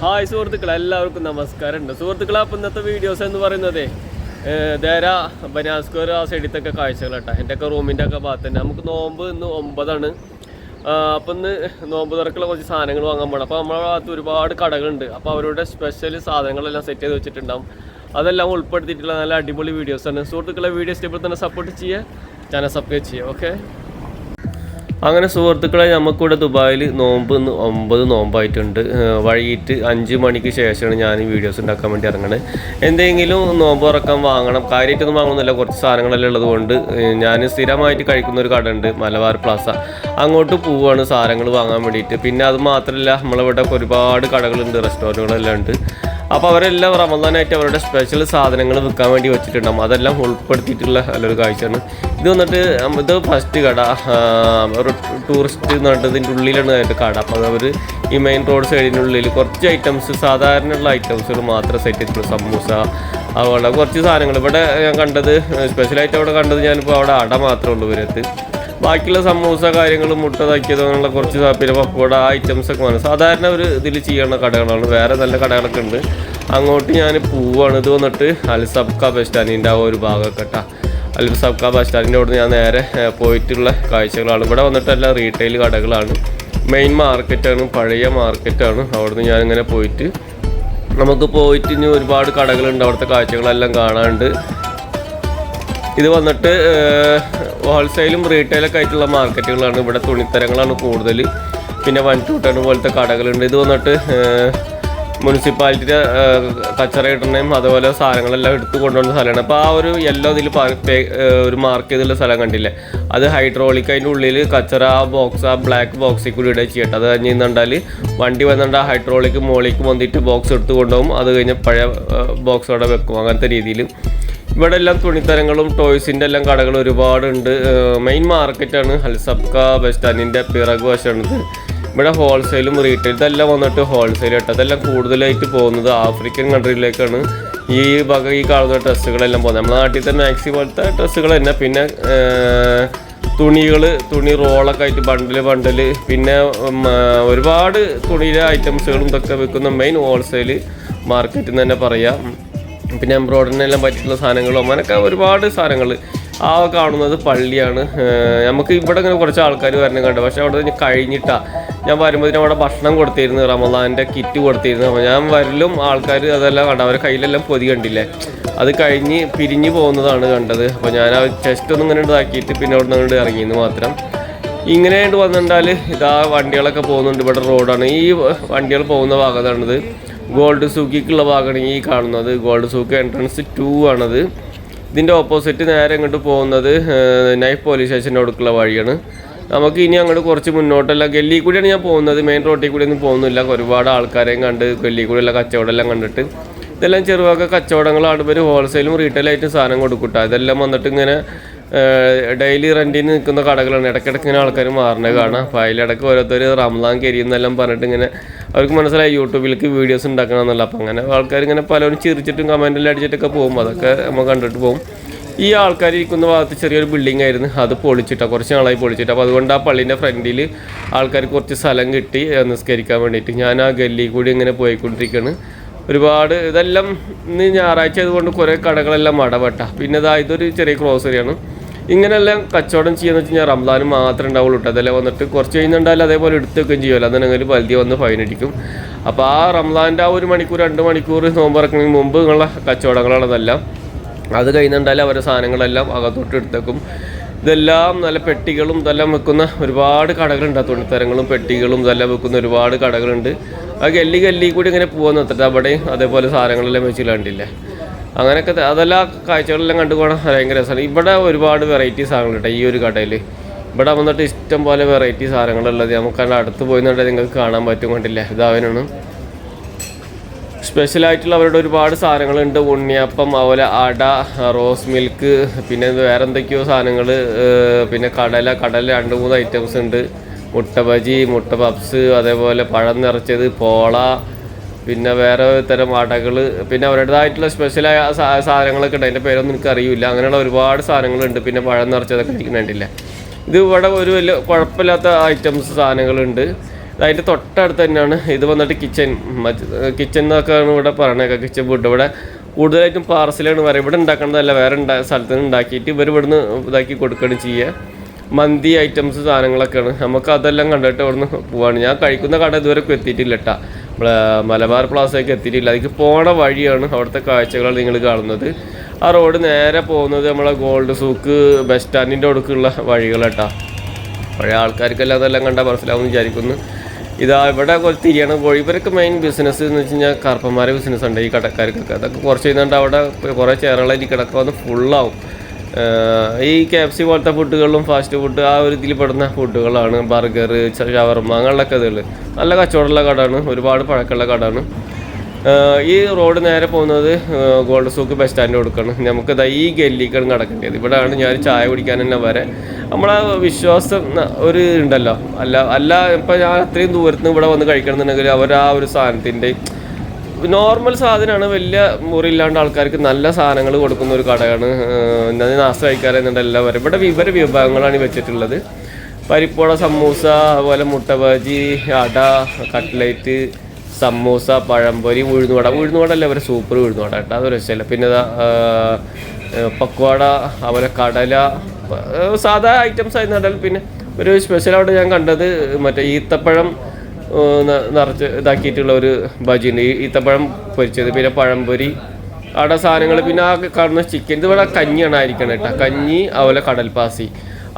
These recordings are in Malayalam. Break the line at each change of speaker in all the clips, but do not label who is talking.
ഹായ് സുഹൃത്തുക്കളെ എല്ലാവർക്കും നമസ്കാരം ഉണ്ട്. സുഹൃത്തുക്കളെ അപ്പം ഇന്നത്തെ വീഡിയോസ് എന്ന് പറയുന്നത് ദേര ബനാസ്കോർ ആ സൈഡിത്തൊക്കെ കാഴ്ചകൾ കേട്ടോ എന്റെ ഒക്കെ റൂമിന്റെ ഒക്കെ ഭാഗത്ത് തന്നെ നമുക്ക് നോമ്പ് ഇന്ന് ഒമ്പതാണ്. അപ്പം ഇന്ന് നോമ്പ് തുറക്കുള്ള കുറച്ച് സാധനങ്ങൾ വാങ്ങാൻ പോകണം അപ്പോൾ നമ്മുടെ ഭാഗത്ത് ഒരുപാട് കടകളുണ്ട്. അപ്പോൾ അവരുടെ സ്പെഷ്യൽ സാധനങ്ങളെല്ലാം സെറ്റ് ചെയ്ത് വെച്ചിട്ടുണ്ടാവും. അതെല്ലാം ഉൾപ്പെടുത്തിയിട്ടുള്ള നല്ല അടിപൊളി വീഡിയോസാണ് സുഹൃത്തുക്കളെ വീഡിയോ തന്നെ സപ്പോർട്ട് ചെയ്യുക ചാനൽ സബ്സ്ക്രൈബ് ചെയ്യുക ഓക്കെ അങ്ങനെ സുഹൃത്തുക്കളെ നമുക്കിവിടെ ദുബായിൽ നോമ്പ് ഒമ്പത് നോമ്പായിട്ടുണ്ട്. വൈകിട്ട് അഞ്ച് മണിക്ക് ശേഷമാണ് ഞാൻ വീഡിയോസ് ഉണ്ടാക്കാൻ വേണ്ടി ഇറങ്ങണത് എന്തെങ്കിലും നോമ്പ് ഇറക്കാൻ വാങ്ങണം. കാര്യമായിട്ടൊന്നും വാങ്ങുന്നില്ല കുറച്ച് സാധനങ്ങളെല്ലാം ഉള്ളത് കൊണ്ട് ഞാൻ സ്ഥിരമായിട്ട് കഴിക്കുന്ന ഒരു കട ഉണ്ട് മലബാർ പ്ലാസ. അങ്ങോട്ട് പോവുകയാണ് സാധനങ്ങൾ വാങ്ങാൻ വേണ്ടിയിട്ട്. പിന്നെ അത് മാത്രമല്ല നമ്മളിവിടെ ഒരുപാട് കടകളുണ്ട് റെസ്റ്റോറന്റുകളെല്ലാം ഉണ്ട്. അപ്പോൾ അവരെല്ലാം റമദാനായിട്ട് അവരുടെ സ്പെഷ്യൽ സാധനങ്ങൾ വിൽക്കാൻ വേണ്ടി വെച്ചിട്ടുണ്ടാകും അതെല്ലാം ഉൾപ്പെടുത്തിയിട്ടുള്ള നല്ലൊരു കാഴ്ചയാണ്. ഇത് വന്നിട്ട് ഇത് ഫസ്റ്റ് കട. ഒരു ടൂറിസ്റ്റ് എന്ന് പറഞ്ഞിട്ട് ഇതിന്റെ ഉള്ളിലാണ് അതിന്റെ കട. അപ്പോൾ അവർ ഈ മെയിൻ റോഡ് സൈഡിന്റെ ഉള്ളിൽ കുറച്ച് ഐറ്റംസ് സാധാരണ സാധാരണയുള്ള ഐറ്റംസുകൾ മാത്രം സെറ്റ് ചെയ്തിട്ടുള്ളൂ. സമൂസ അതുപോലെ കുറച്ച് സാധനങ്ങൾ. ഇവിടെ ഞാൻ കണ്ടത് സ്പെഷ്യലായിട്ട് അവിടെ കണ്ടത് ഞാനിപ്പോൾ അവിടെ അട മാത്രമേ ഉള്ളൂ ഇവരത്ത് ബാക്കിയുള്ള സമൂസ കാര്യങ്ങൾ മുട്ട തക്കിയത് അങ്ങനെയുള്ള കുറച്ച് പിന്നെ പക്കോട ഐറ്റംസ് ഒക്കെ വേണം. സാധാരണ ഒരു ഇതിൽ ചെയ്യുന്ന കടകളാണ്. വേറെ നല്ല കടകളൊക്കെ ഉണ്ട്. അങ്ങോട്ട് ഞാൻ പോവാണ്. ഇത് വന്നിട്ട് അൽസബ്ക ബസ് സ്റ്റാൻഡിന്റെ ആ ഒരു ഭാഗമൊക്കെ കേട്ടോ അൽസബ്ക ബസ് സ്റ്റാൻഡിന്റെ അവിടെ ഞാൻ നേരെ പോയിട്ടുള്ള കാഴ്ചകളാണ്. ഇവിടെ വന്നിട്ടെല്ലാം റീറ്റെയിൽ കടകളാണ്. മെയിൻ മാർക്കറ്റാണ് പഴയ മാർക്കറ്റാണ് അവിടുന്ന് ഞാനിങ്ങനെ പോയിട്ട് നമുക്ക് പോയിട്ട് ഇനി ഒരുപാട് കടകളുണ്ട്. അവിടുത്തെ കാഴ്ചകളെല്ലാം കാണാണ്ട് ഇത് വന്നിട്ട് ഹോൾസെയിലും റീറ്റെയിലൊക്കെ ആയിട്ടുള്ള മാർക്കറ്റുകളാണ് ഇവിടെ തുണിത്തരങ്ങളാണ് കൂടുതൽ പിന്നെ വൺ ടു ടെൻ പോലത്തെ കടകളുണ്ട്. ഇത് വന്നിട്ട് മുനിസിപ്പാലിറ്റിയുടെ കച്ചറ കിട്ടണേയും അതുപോലെ സാധനങ്ങളെല്ലാം എടുത്ത് കൊണ്ടുവന്ന സ്ഥലമാണ്. അപ്പോൾ ആ ഒരു യെല്ലോ ഇതിൽ ഒരു മാർക്ക് ചെയ്തുള്ള സ്ഥലം കണ്ടില്ലേ? അത് ഹൈഡ്രോളിക് അതിന്റെ ഉള്ളിൽ കച്ചറ ആ ബോക്സ് ആ ബ്ലാക്ക് ബോക്സിൽ കൂടി ഇടുക ചെയ്യട്ടെ അത് കഴിഞ്ഞ് കണ്ടാൽ വണ്ടി വന്നിട്ട് ആ ഹൈഡ്രോളിക് മോളിക്ക് വന്നിട്ട് ബോക്സ് എടുത്ത് കൊണ്ടുപോകും. അത് കഴിഞ്ഞ് പഴയ ബോക്സ് അവിടെ വെക്കും. അങ്ങനത്തെ രീതിയിൽ ഇവിടെ എല്ലാം തുണിത്തരങ്ങളും ടോയ്സിന്റെ എല്ലാം കടകൾ ഒരുപാടുണ്ട്. മെയിൻ മാർക്കറ്റാണ് ഹൽസബ്ക ബസ് സ്റ്റാൻഡിന്റെ പിറകു വശമാണിത്. ഇവിടെ ഹോൾസെയിലും റീറ്റെയിൽ ഇതെല്ലാം വന്നിട്ട് ഹോൾസെയിൽ കേട്ടോ അതെല്ലാം കൂടുതലായിട്ട് പോകുന്നത് ആഫ്രിക്കൻ കൺട്രിയിലേക്കാണ് ഈ വക ഈ കാണുന്ന ഡ്രസ്സുകളെല്ലാം പോകുന്നത്. നമ്മുടെ നാട്ടിൽ തന്നെ മാക്സി പോലത്തെ ഡ്രസ്സുകൾ തന്നെ. പിന്നെ തുണികൾ തുണി റോളൊക്കെ ആയിട്ട് ബണ്ടിൽ ബണ്ടിൽ പിന്നെ ഒരുപാട് തുണിയിലെ ഐറ്റംസുകളും ഇതൊക്കെ വിൽക്കുന്ന മെയിൻ ഹോൾസെയിൽ മാർക്കറ്റ് എന്ന് തന്നെ പറയാം. പിന്നെ എംബ്രോയിഡറിനെല്ലാം പറ്റിയിട്ടുള്ള സാധനങ്ങളും അങ്ങനെയൊക്കെ ഒരുപാട് സാധനങ്ങൾ ആ കാണുന്നത് പള്ളിയാണ്. നമുക്ക് ഇവിടെ ഇങ്ങനെ കുറച്ച് ആൾക്കാർ വരണം കണ്ടു പക്ഷെ അവിടെ കഴിഞ്ഞിട്ടാ. ഞാൻ വരുമ്പോഴത്തേനും അവിടെ ഭക്ഷണം കൊടുത്തിരുന്നു റമദാന്റെ കിറ്റ് കൊടുത്തിരുന്നു. അപ്പോൾ ഞാൻ വരലും ആൾക്കാർ അതെല്ലാം കണ്ട. അവരുടെ കയ്യിലെല്ലാം പൊതി കണ്ടില്ലേ? അത് കഴിഞ്ഞ് പിരിഞ്ഞു പോകുന്നതാണ് കണ്ടത്. അപ്പോൾ ഞാൻ ആ ചെസ്റ്റ് ഒന്നും ഇങ്ങനെ ഇതാക്കിയിട്ട് പിന്നെ അവിടെ നിന്ന് ഇറങ്ങിയെന്ന് മാത്രം. ഇങ്ങനെയായിട്ട് വന്നിട്ടുണ്ടാൽ ഇതാ വണ്ടികളൊക്കെ പോകുന്നുണ്ട്. ഇവിടെ റോഡാണ് ഈ വണ്ടികൾ പോകുന്ന ഭാഗത്താണിത്. ഗോൾഡ് സൂക്കിക്കുള്ള ഭാഗമാണ് ഈ കാണുന്നത്. ഗോൾഡ് സൂക്ക് എൻട്രൻസ് ടു ആണത്. ഇതിന്റെ ഓപ്പോസിറ്റ് നേരെ അങ്ങോട്ട് പോകുന്നത് നൈഫ് പോലീസ് സ്റ്റേഷന്റെ അടുക്കുള്ള വഴിയാണ്. നമുക്ക് ഇനി അങ്ങോട്ട് കുറച്ച് മുന്നോട്ടല്ല ഗല്ലി കൂടിയാണ് ഞാൻ പോകുന്നത്. മെയിൻ റോട്ടിൽ കൂടി ഒന്നും പോകുന്നില്ല. ഒരുപാട് ആൾക്കാരെയും കണ്ട് ഗല്ലി കൂടിയുള്ള കച്ചവടമെല്ലാം കണ്ടിട്ട്. ഇതെല്ലാം ചെറുവക കച്ചവടങ്ങളാണ്. ഇവർ ഹോൾസെയിലും റീറ്റെയിലായിട്ടും സാധനം കൊടുക്കട്ടെ ഇതെല്ലാം വന്നിട്ട് ഇങ്ങനെ ഡെയിലി റെന്റിന് നിൽക്കുന്ന കടകളാണ്. ഇടയ്ക്കിടയ്ക്ക് ഇങ്ങനെ ആൾക്കാർ മാറണേ കാണാം. അപ്പോൾ അതിലിടയ്ക്ക് ഓരോരുത്തർ റംലാൻ കരിയെന്നെല്ലാം പറഞ്ഞിട്ട് ഇങ്ങനെ അവർക്ക് മനസ്സിലായി യൂട്യൂബിലേക്ക് വീഡിയോസ് ഉണ്ടാക്കണം എന്നുള്ള അപ്പോൾ അങ്ങനെ ആൾക്കാർ ഇങ്ങനെ പലരും ചിരിച്ചിട്ടും കമന്റെല്ലാം അടിച്ചിട്ടൊക്കെ പോകും. അതൊക്കെ നമ്മൾ കണ്ടിട്ട് പോകും. ഈ ആൾക്കാർ ഇരിക്കുന്ന ഭാഗത്ത് ചെറിയൊരു ബിൽഡിംഗ് ആയിരുന്നു. അത് പൊളിച്ചിട്ടാണ് കുറച്ച് നാളായി പൊളിച്ചിട്ട്. അപ്പോൾ അതുകൊണ്ട് ആ പള്ളീന്റെ ഫ്രണ്ടിൽ ആൾക്കാർക്ക് കുറച്ച് സ്ഥലം കിട്ടി നിസ്കരിക്കാൻ വേണ്ടിയിട്ട്. ഞാൻ ആ ഗല്ലി കൂടി ഇങ്ങനെ പോയിക്കൊണ്ടിരിക്കുകയാണ് ഒരുപാട് ഇതെല്ലാം ഇന്ന് ഞായറാഴ്ച ആയതുകൊണ്ട് കുറേ കടകളെല്ലാം അടവട്ട പിന്നെ ഇതാ ഇതൊരു ചെറിയ ക്രോസറിയാണ് ഇങ്ങനെയെല്ലാം കച്ചവടം ചെയ്യാന്ന് വെച്ച് കഴിഞ്ഞാൽ റംസാൻ മാത്രമേ ഉണ്ടാവുള്ളൂ കേട്ടോ അതെല്ലാം വന്നിട്ട് കുറച്ച് കഴിഞ്ഞുണ്ടായാലും അതേപോലെ എടുത്ത് വെക്കുകയും ചെയ്യുമല്ലോ. അതെന്നെങ്കിൽ പലതി വന്ന് ഫൈൻ അടിക്കും. അപ്പോൾ ആ റംസാന്റെ ആ ഒരു മണിക്കൂർ രണ്ട് മണിക്കൂർ നോമ്പിറക്കുന്നതിന് മുമ്പ് ഉള്ള കച്ചവടങ്ങളാണതെല്ലാം. അത് കഴിയുന്നുണ്ടായാലും അവരുടെ സാധനങ്ങളെല്ലാം അകത്തോട്ട് എടുത്തേക്കും ഇതെല്ലാം നല്ല പെട്ടികളും ഇതെല്ലാം വെക്കുന്ന ഒരുപാട് കടകളുണ്ട്. തുണിത്തരങ്ങളും പെട്ടികളും ഇതെല്ലാം വെക്കുന്ന ഒരുപാട് കടകളുണ്ട്. ആ ഗല്ലി ഗല്ലി കൂടി ഇങ്ങനെ പോകുന്ന അത്ര അവിടെയും അതേപോലെ സാധനങ്ങളെല്ലാം വെച്ചില്ലാണ്ടില്ലേ അങ്ങനെയൊക്കെ അതെല്ലാ കാഴ്ചകളെല്ലാം കണ്ടു പോകണം ഭയങ്കര രസമാണ് ഇവിടെ ഒരുപാട് വെറൈറ്റി സാധനങ്ങളുണ്ട് ഈ ഒരു കടയിൽ ഇവിടെ വന്നിട്ട് ഇഷ്ടം പോലെ വെറൈറ്റി സാധനങ്ങളുള്ളത് നമുക്ക് അതിന്റെ അടുത്ത് പോയിന്നുണ്ടെങ്കിൽ നിങ്ങൾക്ക് കാണാൻ പറ്റും കണ്ടില്ലേ? ഇതാവനാണ്. സ്പെഷ്യലായിട്ടുള്ള അവരുടെ ഒരുപാട് സാധനങ്ങളുണ്ട്. ഉണ്ണിയപ്പം അതുപോലെ അട റോസ് മിൽക്ക് പിന്നെ വേറെ എന്തൊക്കെയോ സാധനങ്ങൾ പിന്നെ കടല കടല രണ്ട് മൂന്ന് ഐറ്റംസ് ഉണ്ട്. മുട്ട ബജി മുട്ട പപ്സ് അതേപോലെ പഴം നിറച്ചത് പോള പിന്നെ വേറെ തരം അടകൾ പിന്നെ അവരുടേതായിട്ടുള്ള സ്പെഷ്യലായ സാധനങ്ങളൊക്കെ ഉണ്ട്. അതിന്റെ പേരൊന്നും എനിക്ക് അറിയില്ല. അങ്ങനെയുള്ള ഒരുപാട് സാധനങ്ങളുണ്ട്. പിന്നെ പഴം നിറച്ചതൊക്കെ എനിക്ക് വേണ്ടില്ല. ഇത് ഇവിടെ ഒരു വലിയ കുഴപ്പമില്ലാത്ത ഐറ്റംസ് സാധനങ്ങളുണ്ട്. അതിന്റെ തൊട്ടടുത്ത് തന്നെയാണ്. ഇത് വന്നിട്ട് കിച്ചൺ കിച്ചൺ എന്നൊക്കെയാണ് ഇവിടെ പറയണേ കിച്ചൺ ഫുഡ് ഇവിടെ കൂടുതലായിട്ടും പാർസലാണ് വരെ ഇവിടെ ഉണ്ടാക്കണതല്ല വേറെ ഉണ്ടാ സ്ഥലത്ത് നിന്ന് ഉണ്ടാക്കിയിട്ട് ഇവർ ഇവിടുന്ന് ഇതാക്കി കൊടുക്കുകയാണ് ചെയ്യുക. മന്തി ഐറ്റംസ് സാധനങ്ങളൊക്കെയാണ്. നമുക്ക് അതെല്ലാം കണ്ടിട്ട് ഇവിടുന്ന് പോവാണ്. ഞാൻ കഴിക്കുന്ന കട ഇതുവരെ എത്തിയിട്ടില്ല കേട്ടാ മലബാർ പ്ലാസയ്ക്ക് എത്തിയിട്ടില്ല. അതിക്ക് പോണ വഴിയാണ് അവിടുത്തെ കാഴ്ചകൾ നിങ്ങൾ കാണുന്നത്. ആ റോഡ് നേരെ പോകുന്നത് നമ്മളെ ഗോൾഡ് സൂക്ക് ബസ് സ്റ്റാൻഡിന്റെ അടുക്കുള്ള വഴികളാട്ടാ. പഴയ ആൾക്കാർക്കെല്ലാം അതെല്ലാം കണ്ടാൽ മനസ്സിലാവും വിചാരിക്കുന്നു. ഇതാ ഇവിടെ കുറച്ച് തിരിയാണ് ഇവരൊക്കെ മെയിൻ ബിസിനസ് എന്ന് വെച്ച് കഴിഞ്ഞാൽ കറുപ്പന്മാരെ ബിസിനസ് ഉണ്ട് ഈ കടക്കാർക്കൊക്കെ. അതൊക്കെ കുറച്ച് കഴിഞ്ഞിട്ട് അവിടെ കുറേ ചേറുകളായിട്ട് കിടക്കുക വന്ന് ഫുള്ളാവും ഈ കെ എഫ് സി പോലത്തെ ഫുഡുകളും ഫാസ്റ്റ് ഫുഡ് ആ ഒരു ഇതിൽ പെടുന്ന ഫുഡുകളാണ് ബർഗർ ഷവർമ അങ്ങനെയുള്ള കഥകൾ നല്ല കച്ചവടമുള്ള കടയാണ്. ഒരുപാട് പഴക്കമുള്ള കടയാണ്. ആഹ് ഈ റോഡ് നേരെ പോകുന്നത് ഗോൾഡ് സൂക്ക് ബസ് സ്റ്റാൻഡ് കൊടുക്കണം. നമുക്ക് ദാ ഈ ഗല്ലിക്കാണ് കിടക്കേണ്ടത് ഇവിടെയാണ് ഞാൻ ചായ കുടിക്കാൻ തന്നെ വരെ. നമ്മളെ വിശ്വാസം ഒരു ഉണ്ടല്ലോ അല്ല അല്ല ഇപ്പം ഞാൻ അത്രയും ദൂരത്ത് നിന്ന് ഇവിടെ വന്ന് കഴിക്കണമെന്നുണ്ടെങ്കിൽ അവർ ആ ഒരു സാധനത്തിന്റെ നോർമൽ സാധനമാണ്. വലിയ മുറിയില്ലാണ്ട് ആൾക്കാർക്ക് നല്ല സാധനങ്ങൾ കൊടുക്കുന്ന ഒരു കടയാണ്. ഞാൻ നാസ്ത കഴിക്കാറുണ്ട് എല്ലാവരും. ഇവിടെ വിവര വിഭാഗങ്ങളാണ് വെച്ചിട്ടുള്ളത്. പരിപ്പോട സമൂസ അതുപോലെ മുട്ട ബാജി അട കട്ട്ലേറ്റ് സമൂസ പഴംപൊരി ഉഴുന്നുവട. ഉഴുന്നുവട അല്ല അവരെ സൂപ്പർ ഉഴുന്നുവട കേട്ടോ. അതൊരു രസമല്ല. പിന്നെ പക്വാട അതുപോലെ കടല സാധാ ഐറ്റംസ് ആയിരുന്നു. പിന്നെ ഒരു സ്പെഷ്യൽ അവിടെ ഞാൻ കണ്ടത് മറ്റേ ഈത്തപ്പഴം നിറച്ച് ഇതാക്കിയിട്ടുള്ള ഒരു ബജിയുണ്ട്. ഈ ഈത്തപ്പഴം പൊരിച്ചത് പിന്നെ പഴംപൊരി അവിടെ സാധനങ്ങൾ പിന്നെ ആ കാണുന്ന ചിക്കൻ ഇതുപോലെ കഞ്ഞി കഞ്ഞിയാണ് ആയിരിക്കണം കേട്ടോ. കഞ്ഞി അതുപോലെ കടൽപ്പാസി.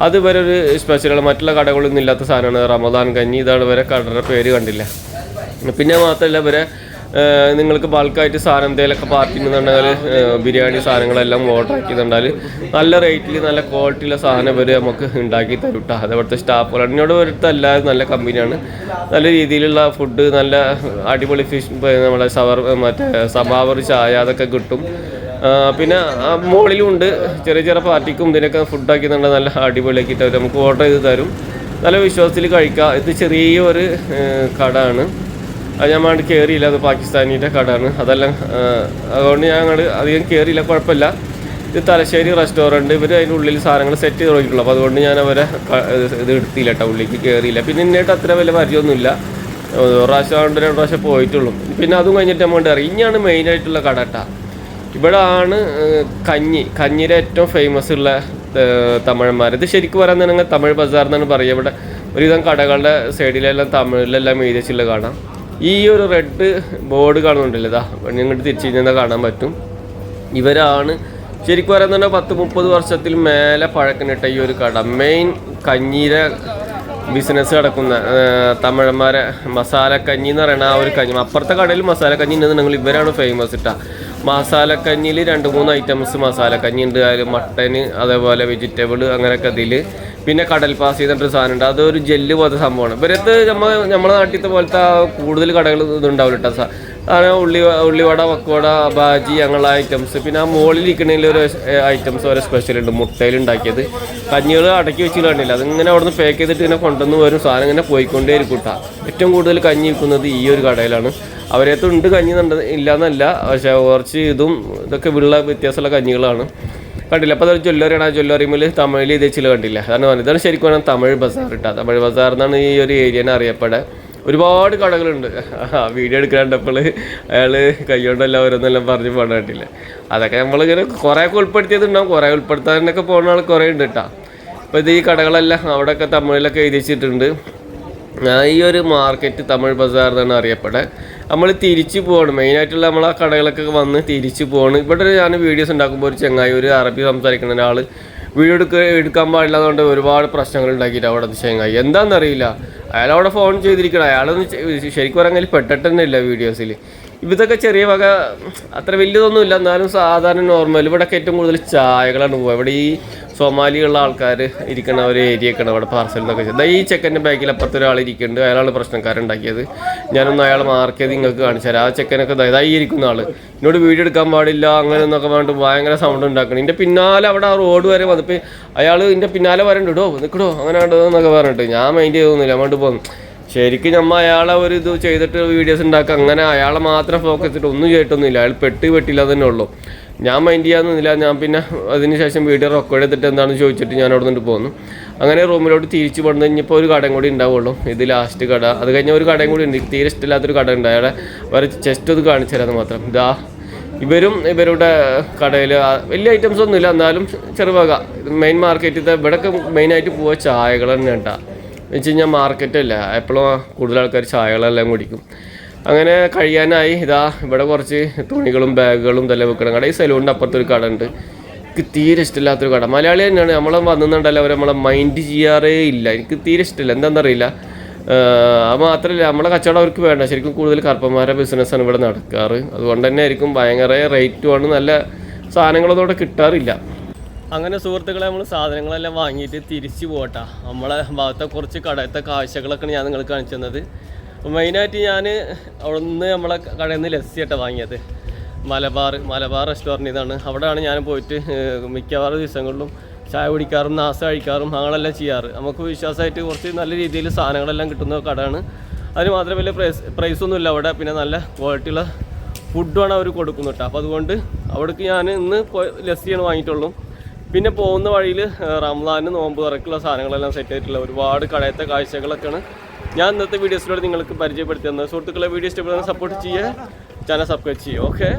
അത് ഇവരെ ഒരു സ്പെഷ്യലാണ് മറ്റുള്ള കടകളൊന്നും ഇല്ലാത്ത സാധനമാണ്. റമദാൻ കഞ്ഞി ഇതാണ് വരെ കടയുടെ പേര് കണ്ടില്ല. പിന്നെ മാത്രമല്ല ഏഹ്, നിങ്ങൾക്ക് ബൾക്കായിട്ട് സാധനം എന്തെങ്കിലുമൊക്കെ പാർട്ടി ഉണ്ടെന്നുണ്ടെങ്കിൽ ബിരിയാണി സാധനങ്ങളെല്ലാം ഓർഡർ ആക്കി ആക്കിയിട്ടുണ്ടാൽ നല്ല റേറ്റിൽ നല്ല ക്വാളിറ്റിയുള്ള സാധനം വരെ നമുക്ക് ഉണ്ടാക്കി തരും കേട്ടോ അതവിടുത്തെ സ്റ്റാഫുകൾ എന്നോട് വരുത്ത എല്ലാവരും നല്ല കമ്പനിയാണ് നല്ല രീതിയിലുള്ള ഫുഡ് നല്ല അടിപൊളി ഫിഷ് നമ്മുടെ സവർ മറ്റേ സബാവർ ചായ അതൊക്കെ കിട്ടും. പിന്നെ ആ, മുകളിലും ഉണ്ട് ചെറിയ ചെറിയ പാർട്ടിക്കും ഇതിനൊക്കെ ഫുഡ് തന്നെ നല്ല അടിപൊളിയാക്കിയിട്ട് അവർ നമുക്ക് ഓർഡർ ചെയ്ത് തരും. നല്ല വിശ്വാസത്തിൽ കഴിക്കാം. ഇത് ചെറിയൊരു കട കടയാണ്. അത് ഞാൻ വേണ്ടി കയറിയില്ല അത് പാകിസ്ഥാനിന്റെ കടയാണ് അതെല്ലാം അതുകൊണ്ട് ഞാൻ അങ്ങോട്ട് അധികം കയറിയില്ല കുഴപ്പമില്ല. ഇത് തലശ്ശേരി റെസ്റ്റോറന്റ് ഇവർ അതിന്റെ ഉള്ളിൽ സാധനങ്ങൾ സെറ്റ് ചെയ്ത് തുടങ്ങിയിട്ടുള്ളൂ. അപ്പോൾ അതുകൊണ്ട് ഞാൻ അവരെ ഇത് എടുത്തില്ല കേട്ടോ ഉള്ളിലേക്ക് കയറിയില്ല പിന്നെ ഇന്നിട്ട് അത്ര വലിയ പരിചയമൊന്നുമില്ല. ഒരു പ്രാവശ്യം രണ്ട് പ്രാവശ്യം പോയിട്ടുള്ളൂ. പിന്നെ അതും കഴിഞ്ഞിട്ട് നമ്മൾ ഇറങ്ങി ഇനിയാണ് മെയിനായിട്ടുള്ള കട കേട്ടോ. ഇവിടെ ആണ് കഞ്ഞി. കഞ്ഞിയുടെ ഏറ്റവും ഫേമസ് ഉള്ള തമിഴന്മാർ ഇത് ശരിക്കും പറയാന്നുണ്ടെങ്കിൽ തമിഴ് ബസാർ എന്നാണ് പറയുക. ഇവിടെ ഒരുവിധം കടകളുടെ സൈഡിലെല്ലാം തമിഴിലെല്ലാം എഴുതി വെച്ചുള്ള കാണാം ഈ ഒരു റെഡ് ബോർഡ് കാണുന്നുണ്ടല്ലോ ഇതാ ഇങ്ങോട്ട് തിരിച്ചു കഴിഞ്ഞാൽ കാണാൻ പറ്റും. ഇവരാണ് ശരിക്കും പറയുന്നുണ്ടെങ്കിൽ പത്ത് മുപ്പത് വർഷത്തിൽ മേലെ പഴക്കനിട്ട ഈ ഒരു കട. മെയിൻ കഞ്ഞീര ബിസിനസ് കിടക്കുന്ന തമിഴന്മാരെ മസാല കഞ്ഞി എന്ന് പറയുന്ന ആ ഒരു കഞ്ഞി. അപ്പുറത്തെ കടയിൽ മസാല കഞ്ഞി ഉണ്ടെന്നുണ്ടെങ്കിൽ ഇവരാണ് ഫേമസ് ഇട്ട. മസാല കഞ്ഞിയിൽ രണ്ട് മൂന്ന് ഐറ്റംസ് മസാല കഞ്ഞി ഉണ്ട്. അതിൽ മട്ടന് അതേപോലെ വെജിറ്റബിൾ അങ്ങനെയൊക്കെ അതിൽ പിന്നെ കടൽ പാസ് ചെയ്തിട്ട് സാധനം ഉണ്ട്. അതൊരു ജെല്ല് പോലത്തെ സംഭവമാണ്. ഇവരത്ത് നമ്മ നമ്മുടെ നാട്ടിലത്തെ പോലത്തെ കൂടുതൽ കടകൾ ഇതുണ്ടാവില്ല കേട്ടോ സാധനം ഉള്ളി ഉള്ളിവട പക്കവട ബാജി അങ്ങനെയുള്ള ഐറ്റംസ് പിന്നെ ആ മുകളിൽ ഇരിക്കണതിൽ ഒരു ഐറ്റംസ് ഓരോ സ്പെഷ്യൽ ഉണ്ട്. മുട്ടയിൽ ഉണ്ടാക്കിയത്. കഞ്ഞികൾ അടക്കി വെച്ച് കണ്ടില്ല. അതിങ്ങനെ അവിടെ നിന്ന് പാക്ക് ചെയ്തിട്ട് ഇങ്ങനെ കൊണ്ടുവന്ന് വരും. സാധനം ഇങ്ങനെ പോയിക്കൊണ്ടേ ഇരിക്കൂട്ടാ ഏറ്റവും കൂടുതൽ കഞ്ഞി വിൽക്കുന്നത് ഈ ഒരു കടയിലാണ്. അവരേത്ത് ഉണ്ട് കഞ്ഞി ഇല്ല ഇല്ലാന്നല്ല. പക്ഷേ കുറച്ച് ഇതും ഇതൊക്കെ ഉള്ള വ്യത്യാസമുള്ള കഞ്ഞികളാണ്. കണ്ടില്ല. അപ്പോൾ അതൊരു ജ്വല്ലറിയാണ്. ആ ജ്വല്ലറിമിൽ തമിഴിൽ ഇത് ചില കണ്ടില്ല. അതാണ് പറഞ്ഞത്. ഇതാണ് ശരിക്കും വേണം തമിഴ് ബസാർ ഇട്ടാ. തമിഴ് ബസാർ എന്നാണ് ഈ ഒരു ഏരിയനെ അറിയപ്പെടാൻ ഒരുപാട് കടകളുണ്ട്. വീഡിയോ എടുക്കാണ്ടപ്പോൾ അയാൾ കൈകൊണ്ടെല്ലാം ഓരോന്നെല്ലാം പറഞ്ഞ് പോകാൻ കണ്ടില്ല. അതൊക്കെ നമ്മളിങ്ങനെ കുറേയൊക്കെ ഉൾപ്പെടുത്തിയതുണ്ടാവും കുറേ ഉൾപ്പെടുത്താനൊക്കെ പോകുന്ന ആൾ കുറേ ഉണ്ട് കേട്ടോ അപ്പോൾ ഇത് ഈ കടകളെല്ലാം അവിടെയൊക്കെ തമിഴിലൊക്കെ എഴുതിച്ചിട്ടുണ്ട്. ഈ ഒരു മാർക്കറ്റ് തമിഴ് ബസാർ എന്നാണ് അറിയപ്പെടുക നമ്മൾ തിരിച്ചു പോകണം. മെയിനായിട്ടുള്ള നമ്മൾ ആ കടകളൊക്കെ വന്ന് തിരിച്ചു പോകണം. ഇവിടെ ഞാൻ വീഡിയോസ് ഉണ്ടാക്കുമ്പോൾ ഒരു ചങ്ങായി ഒരു അറബി സംസാരിക്കുന്ന ഒരാൾ വീഡിയോ എടുക്ക എടുക്കാൻ പാടില്ലാതുകൊണ്ട് ഒരുപാട് പ്രശ്നങ്ങൾ ഉണ്ടാക്കിയിട്ട് അവിടെ ചങ്ങായി. എന്താണെന്നറിയില്ല അയാൾ അവിടെ ഫോൺ ചെയ്തിരിക്കണം. അയാളൊന്നും ശരിക്കും പറഞ്ഞാൽ ഇല്ല വീഡിയോസിൽ ഇതൊക്കെ ചെറിയ വക അത്ര വലിയതൊന്നുമില്ല എന്നാലും സാധാരണ നോർമൽ ഇവിടെയൊക്കെ ഏറ്റവും കൂടുതൽ ചായകളാണ് പോകുക ഇവിടെ ഈ സൊമാലിയുള്ള ആൾക്കാർ ഇരിക്കുന്ന ഒരു ഏരിയ ഒക്കെയാണ് അവിടെ പാർസൽ എന്നൊക്കെ ചെയ്തത് ഈ ചെക്കന്റെ ബാക്കിൽ അപ്പുറത്തെ ഒരാൾ ഇരിക്കുന്നുണ്ട്. അയാളാണ് പ്രശ്നക്കാരുണ്ടാക്കിയത്. ഞാനൊന്ന് അയാൾ മാർക്ക് നിങ്ങൾക്ക് കാണിച്ചു തരാം. ആ ചെക്കനൊക്കെ ഇതായി ഇരിക്കുന്ന ആൾ എന്നോട് വീഡിയോ എടുക്കാൻ പാടില്ല അങ്ങനെ എന്നൊക്കെ പറഞ്ഞിട്ട് ഭയങ്കര സൗണ്ട് ഉണ്ടാക്കണം. എന്റെ പിന്നാലെ അവിടെ ആ റോഡ് വരെ വന്നപ്പോൾ അയാൾ എന്റെ പിന്നാലെ വരണ്ടോ. നിൽക്കടോ അങ്ങനെ എന്നൊക്കെ പറഞ്ഞിട്ട് ഞാൻ മൈൻഡ് ചെയ്തൊന്നുമില്ല. അങ്ങോട്ട് പോകുന്നു ശരിക്കും നമ്മ അയാളെ ഒരു ഇത് ചെയ്തിട്ട് വീഡിയോസ് ഉണ്ടാക്കുക. അങ്ങനെ അയാളെ മാത്രം ഫോക്കസ് ചെയ്തിട്ട് ഒന്നും ചെയ്തിട്ടൊന്നുമില്ല. അയാൾ പെട്ട് പെട്ടില്ല തന്നെ ഉള്ളൂ. ഞാൻ മൈൻഡ് ചെയ്യാനൊന്നുമില്ല ഞാൻ പിന്നെ അതിന് ശേഷം വീഡിയോ റെക്കോർഡ് ചെയ്തിട്ട് എന്താണെന്ന് ചോദിച്ചിട്ട് ഞാൻ അവിടെ നിന്ന് പോന്നു. അങ്ങനെ റൂമിലോട്ട് തിരിച്ചു പോകണം കഴിഞ്ഞപ്പോൾ ഒരു കടയും കൂടി ഉണ്ടാവുള്ളൂ. ഇത് ലാസ്റ്റ് കട. അത് കഴിഞ്ഞ ഒരു കടയും കൂടി ഉണ്ട്. തീരെ ഇഷ്ടമില്ലാത്തൊരു കട ഉണ്ട്. അയാളെ വരെ ചെസ്റ്റ് ഒന്ന് കാണിച്ചു തരാമെന്ന് മാത്രം. ഇതാ ഇവരും ഇവരുടെ കടയിൽ വലിയ ഐറ്റംസ് ഒന്നുമില്ല. എന്നാലും ചെറുവക. മെയിൻ മാർക്കറ്റിൽ ഇവിടെയൊക്കെ മെയിനായിട്ട് പോവുക ചായകൾ തന്നെ എന്ന് വെച്ച് കഴിഞ്ഞാൽ മാർക്കറ്റല്ല എപ്പോഴും കൂടുതൽ ആൾക്കാർ ചായകളെല്ലാം കുടിക്കും. അങ്ങനെ കഴിയാനായി. ഇതാ ഇവിടെ കുറച്ച് തുണികളും ബാഗുകളും ഇതെല്ലാം വെക്കണം കട. ഈ സലൂണിന്റെ അപ്പുറത്തൊരു കട ഉണ്ട്. എനിക്ക് തീരെ ഇഷ്ടമില്ലാത്തൊരു കട. മലയാളി തന്നെയാണ്. നമ്മളെ വന്നിട്ടുണ്ടല്ലോ അവർ നമ്മളെ മൈൻഡ് ചെയ്യാറേ ഇല്ല. എനിക്ക് തീരെ ഇഷ്ടമില്ല. എന്താണെന്നറിയില്ല അത് മാത്രമല്ല നമ്മളെ കച്ചവടം അവർക്ക് വേണ്ട. ശരിക്കും കൂടുതൽ കറുപ്പന്മാരുടെ ബിസിനസ്സാണ് ഇവിടെ നടക്കാറ്. അതുകൊണ്ട് തന്നെ ആയിരിക്കും ഭയങ്കര റേറ്റുമാണ് നല്ല സാധനങ്ങളൊന്നും ഇവിടെ കിട്ടാറില്ല. അങ്ങനെ സുഹൃത്തുക്കളെ നമ്മൾ സാധനങ്ങളെല്ലാം വാങ്ങിയിട്ട് തിരിച്ചു പോട്ടാ. നമ്മളെ ഭാഗത്തെ കുറച്ച് കടയത്തെ കാഴ്ചകളൊക്കെയാണ് ഞാൻ നിങ്ങൾ കാണിച്ചു തന്നത്. മെയിനായിട്ട് ഞാൻ അവിടെ നിന്ന് നമ്മളെ കടയിൽ നിന്ന് ലസ്സിയാട്ടാ വാങ്ങിയത്. മലബാർ മലബാർ റെസ്റ്റോറന്റ് ഇതാണ്. അവിടെയാണ് ഞാൻ പോയിട്ട് മിക്കവാറും ദിവസങ്ങളിലും ചായ കുടിക്കാറും നാസ കഴിക്കാറും അങ്ങനെല്ലാം ചെയ്യാറ്. നമുക്ക് വിശ്വാസമായിട്ട് കുറച്ച് നല്ല രീതിയിൽ സാധനങ്ങളെല്ലാം കിട്ടുന്ന കടയാണ്. അതിന് മാത്രം വലിയ പ്രൈസ് പ്രൈസൊന്നും ഇല്ല അവിടെ. പിന്നെ നല്ല ക്വാളിറ്റിയുള്ള ഫുഡുമാണ് അവർ കൊടുക്കുന്നത് അപ്പോൾ അതുകൊണ്ട് അവിടേക്ക് ഞാൻ ഇന്ന് ലസ്സിയാണ് വാങ്ങിയിട്ടുള്ളൂ. പിന്നെ പോകുന്ന വഴിയിൽ റംസാന് നോമ്പ് തുറക്കുള്ള സാധനങ്ങളെല്ലാം സെറ്റ് ആയിട്ടുള്ള ഒരുപാട് കടയത്തെ കാഴ്ചകളൊക്കെയാണ് ഞാൻ ഇന്നത്തെ വീഡിയോസിലൂടെ നിങ്ങൾക്ക് പരിചയപ്പെടുത്തി തന്നത് സുഹൃത്തുക്കളെ വീഡിയോ ഇഷ്ടപ്പെടുന്ന സപ്പോർട്ട് ചെയ്യുക ചാനൽ സബ്സ്ക്രൈബ് ചെയ്യുക ഓക്കെ